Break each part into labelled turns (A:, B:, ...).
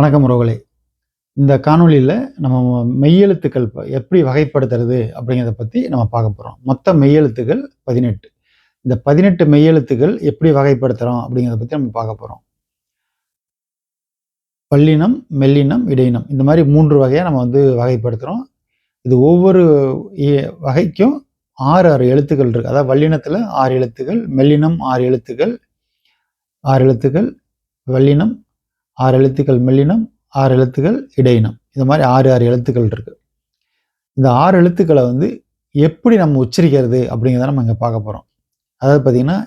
A: வணக்கம் உறவுகளே. இந்த காணொளியில் நம்ம மெய்யெழுத்துக்கள் எப்படி வகைப்படுத்துறது அப்படிங்கிறத பற்றி நம்ம பார்க்க போகிறோம் மொத்த மெய்யெழுத்துக்கள் பதினெட்டு. இந்த பதினெட்டு மெய்யெழுத்துக்கள் எப்படி வகைப்படுத்துகிறோம் அப்படிங்கிறத பற்றி நம்ம பார்க்க போகிறோம் பல்லினம் மெல்லினம் இடையினம். இந்த மாதிரி மூன்று வகையாக நம்ம வந்து வகைப்படுத்துகிறோம் இது ஒவ்வொரு இ- வகைக்கும் ஆறு ஆறு எழுத்துக்கள் இருக்குது அதாவது வல்லினத்தில் ஆறு எழுத்துக்கள் மெல்லினம் ஆறு எழுத்துக்கள் ஆறு எழுத்துக்கள் வல்லினம் ஆறு எழுத்துக்கள் மெல்லினம் ஆறு எழுத்துக்கள் இடையினம். இந்த மாதிரி ஆறு ஆறு எழுத்துக்கள் இருக்குது இந்த ஆறு எழுத்துக்களை வந்து எப்படி நம்ம உச்சரிக்கிறது அப்படிங்கிறத நம்ம இங்கே பார்க்க போகிறோம் அதாவது பார்த்தீங்கன்னா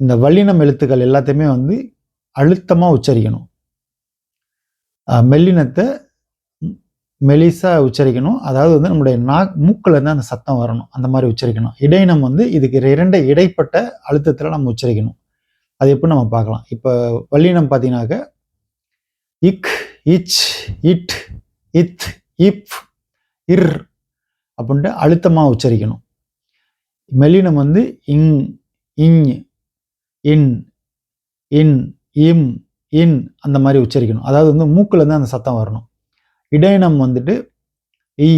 A: இந்த வல்லினம் எழுத்துக்கள் எல்லாத்தையுமே வந்து அழுத்தமாக உச்சரிக்கணும். மெல்லினத்தை மெலிசாக உச்சரிக்கணும். அதாவது வந்து நம்முடைய நா மூக்கில் இருந்து அந்த சத்தம் வரணும். அந்த மாதிரி உச்சரிக்கணும். இடையினம் வந்து இதுக்கு இரண்டு இடைப்பட்ட அழுத்தத்தில் நம்ம உச்சரிக்கணும். அது எப்படி நம்ம பார்க்கலாம். இப்போ வல்லினம் பார்த்தீங்கன்னாக்க இக் இச் இட் இத் இப் இர் அப்படின்ட்டு அழுத்தமாக உச்சரிக்கணும். மெல்லினம் வந்து இங் இங் இன் இன் இம் இன் அந்த மாதிரி உச்சரிக்கணும். அதாவது வந்து மூக்கில் இருந்து அந்த சத்தம் வரணும். இடையினம் வந்துட்டு இ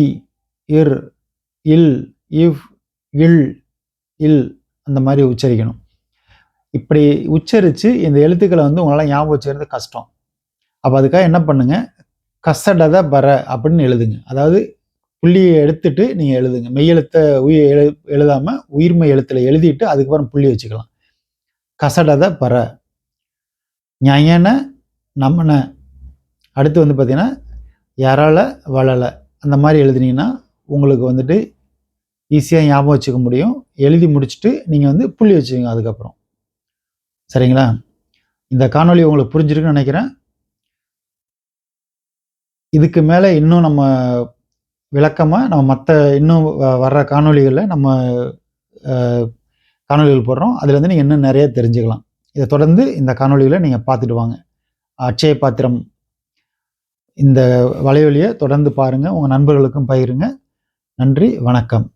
A: இர் இல் இவ் இல் இல் அந்த மாதிரி உச்சரிக்கணும். இப்படி உச்சரித்து இந்த எழுத்துக்களை வந்து உங்களால் ஞாபகம் வச்சுக்கிறது கஷ்டம். அப்போ அதுக்காக என்ன பண்ணுங்க? கசடத பர அப்படின்னு எழுதுங்க. அதாவது புள்ளியை எடுத்துட்டு நீங்கள் எழுதுங்க. மெய்யெழுத்தை உயிர் எழு எழுதாமல் உயிர்மை எழுத்தில் எழுதிட்டு அதுக்கப்புறம் புள்ளி வச்சுக்கலாம். கசடத பர. ஞயன நம்மன அடுத்து வந்து பார்த்திங்கன்னா யாரால வளல அந்த மாதிரி எழுதுனீங்கன்னா உங்களுக்கு வந்துட்டு ஈஸியாக ஞாபகம் வச்சுக்க முடியும். எழுதி முடிச்சுட்டு நீங்கள் வந்து புள்ளி வச்சுக்கோங்க அதுக்கப்புறம். சரிங்களா? இந்த காணொளி உங்களுக்கு புரிஞ்சிருக்குன்னு நினைக்கிறேன். இதுக்கு மேலே இன்னும் நம்ம விளக்கமாக நம்ம மற்ற இன்னும் வ- வர்ற காணொளிகளில் நம்ம காணொலிகள் காணொளிகள் போடுறோம். அதுலேருந்து நீங்கள் இன்னும் நிறைய தெரிஞ்சுக்கலாம். இதை தொடர்ந்து இந்த காணொளிகளை நீங்கள் பார்த்துட்டு வாங்க. அட்சய பாத்திரம் இந்த வலைவலியை தொடர்ந்து பாருங்கள் உங்கள் நண்பர்களுக்கும் பகிருங்க. நன்றி வணக்கம்.